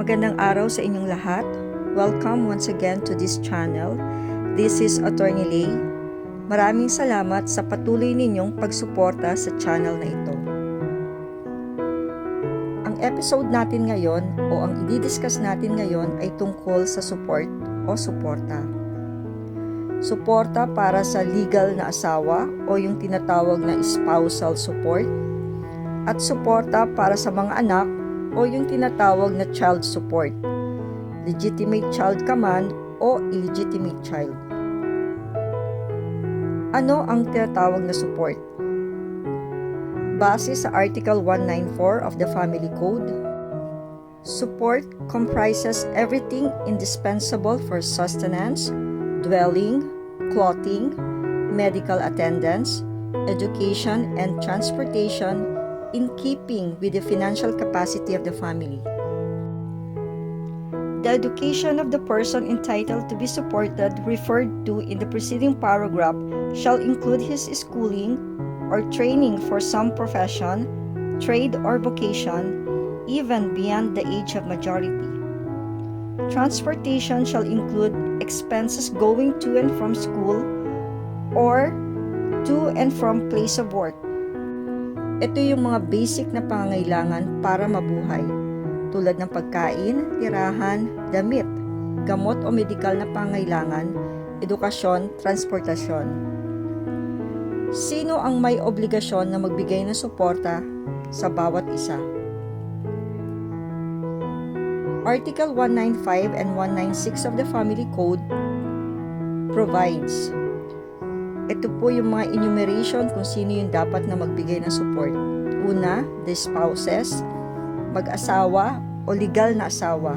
Magandang araw sa inyong lahat. Welcome once again to this channel. This is Attorney Lay. Maraming salamat sa patuloy ninyong pagsuporta sa channel na ito. Ang episode natin ngayon o ang i-discuss natin ngayon ay tungkol sa support o suporta. Suporta para sa legal na asawa o yung tinatawag na spousal support at suporta para sa mga anak o yung tinatawag na child support, legitimate child ka man o illegitimate child. Ano ang tinatawag na support? Base sa Article 194 of the Family Code, support comprises everything indispensable for sustenance, dwelling, clothing, medical attendance, education, and transportation in keeping with the financial capacity of the family. The education of the person entitled to be supported referred to in the preceding paragraph shall include his schooling or training for some profession, trade or vocation, even beyond the age of majority. Transportation shall include expenses going to and from school or to and from place of work. Ito yung mga basic na pangangailangan para mabuhay, tulad ng pagkain, tirahan, damit, gamot o medikal na pangangailangan, edukasyon, transportasyon. Sino ang may obligasyon na magbigay ng suporta sa bawat isa? Article 195 and 196 of the Family Code provides ito po yung mga enumeration kung sino yung dapat na magbigay ng support. Una, the spouses, mag-asawa o legal na asawa.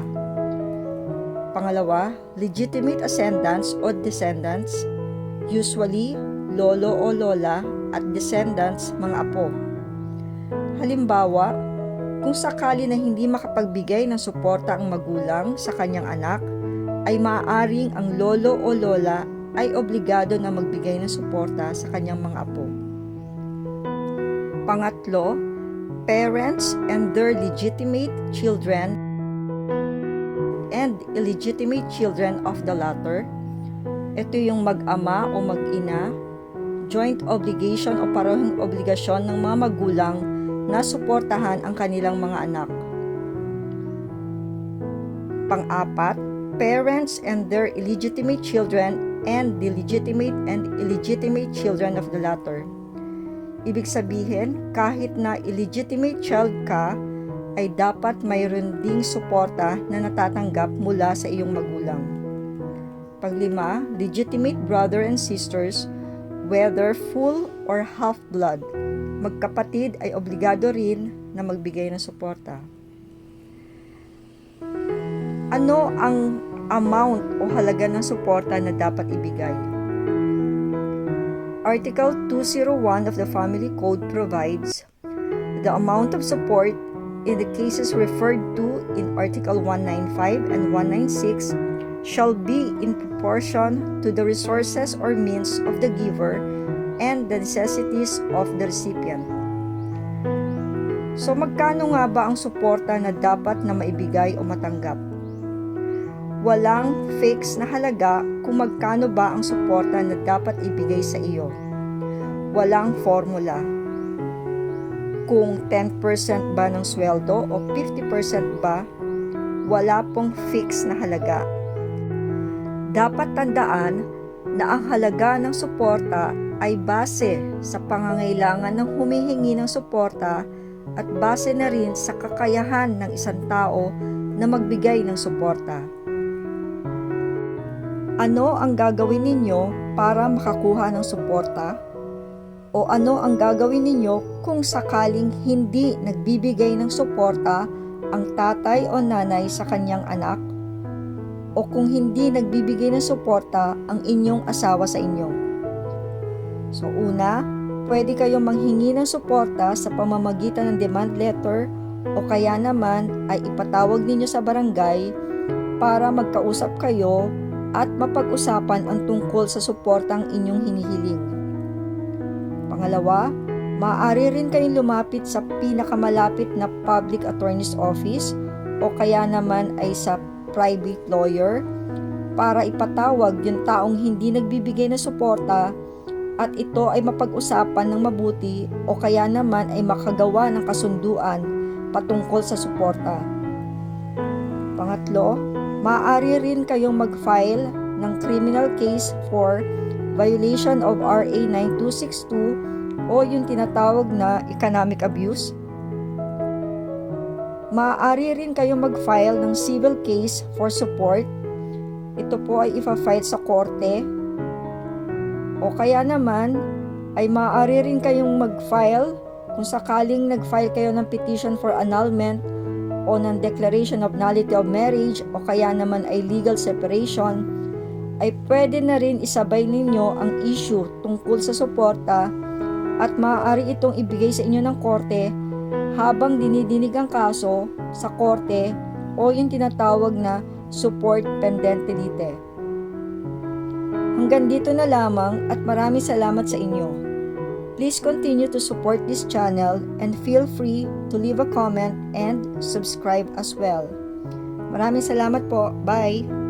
Pangalawa, legitimate ascendants o descendants, usually lolo o lola at descendants mga apo. Halimbawa, kung sakali na hindi makapagbigay ng suporta ang magulang sa kanyang anak, ay maaaring ang lolo o lola ay obligado na magbigay ng suporta sa kanyang mga apo. Pangatlo, parents and their legitimate children and illegitimate children of the latter. Ito yung mag-ama o mag-ina, joint obligation o parehong obligasyon ng mga magulang na suportahan ang kanilang mga anak. Pang-apat, parents and their illegitimate children and the legitimate and illegitimate children of the latter. Ibig sabihin, kahit na illegitimate child ka, ay dapat mayroon ding suporta na natatanggap mula sa iyong magulang. Panglima, legitimate brother and sisters, whether full or half-blood, magkapatid ay obligado rin na magbigay ng suporta. Ano ang amount o halaga ng suporta na dapat ibigay. Article 201 of the Family Code provides the amount of support in the cases referred to in Article 195 and 196 shall be in proportion to the resources or means of the giver and the necessities of the recipient. So magkano nga ba ang suporta na dapat na maibigay o matanggap? Walang fix na halaga kung magkano ba ang suporta na dapat ibigay sa iyo. Walang formula. Kung 10% ba ng sweldo o 50% ba, wala pong fix na halaga. Dapat tandaan na ang halaga ng suporta ay base sa pangangailangan ng humihingi ng suporta at base na rin sa kakayahan ng isang tao na magbigay ng suporta. Ano ang gagawin ninyo para makakuha ng suporta? O ano ang gagawin ninyo kung sakaling hindi nagbibigay ng suporta ang tatay o nanay sa kanyang anak? O kung hindi nagbibigay ng suporta ang inyong asawa sa inyo? So una, pwede kayong manghingi ng suporta sa pamamagitan ng demand letter o kaya naman ay ipatawag ninyo sa barangay para magkausap kayo at mapag-usapan ang tungkol sa suportang inyong hinihiling. Pangalawa, maaari rin kayong lumapit sa pinakamalapit na public attorney's office o kaya naman ay sa private lawyer para ipatawag yung taong hindi nagbibigay ng suporta at ito ay mapag-usapan ng mabuti o kaya naman ay makagawa ng kasunduan patungkol sa suporta. Pangatlo, maaari rin kayong mag-file ng criminal case for violation of RA 9262 o yung tinatawag na economic abuse. Maaari rin kayong mag-file ng civil case for support. Ito po ay ifa-file sa korte o kaya naman ay maaari rin kayong mag-file kung sakaling nag-file kayo ng petition for annulment o ng declaration of nullity of marriage o kaya naman ay legal separation, ay pwede na rin isabay ninyo ang issue tungkol sa suporta at maaari itong ibigay sa inyo ng korte habang dinidinig ang kaso sa korte o yung tinatawag na support pendente lite. Hanggang dito na lamang at maraming salamat sa inyo. Please continue to support this channel and feel free to leave a comment and subscribe as well. Maraming salamat po. Bye!